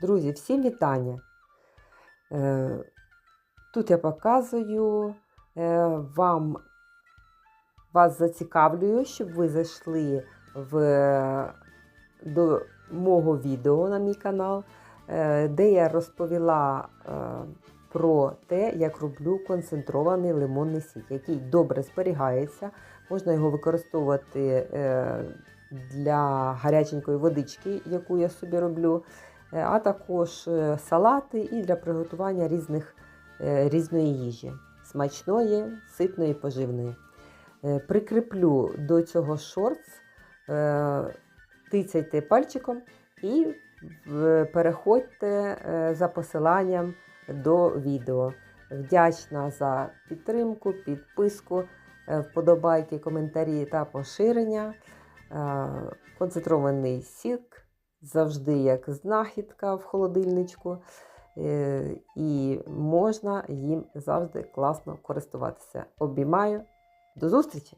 Друзі, всім вітання! Е, Тут я показую е, вам, вас зацікавлюю, щоб ви зайшли в, до мого відео на мій канал, е, де я розповіла про те, як роблю концентрований лимонний сік, який добре зберігається. Можна його використовувати для гаряченької водички, яку я собі роблю, а також е, салати і для приготування різних, е, різної їжі, смачної, ситної, поживної. Е, Прикріплю до цього шортс, е, тицяйте пальчиком і переходьте е, за посиланням до відео. Вдячна за підтримку, підписку, е, вподобайки, коментарі та поширення. Е, Концентрований сік завжди як знахідка в холодильничку, е, і можна їм завжди класно користуватися. Обіймаю. До зустрічі!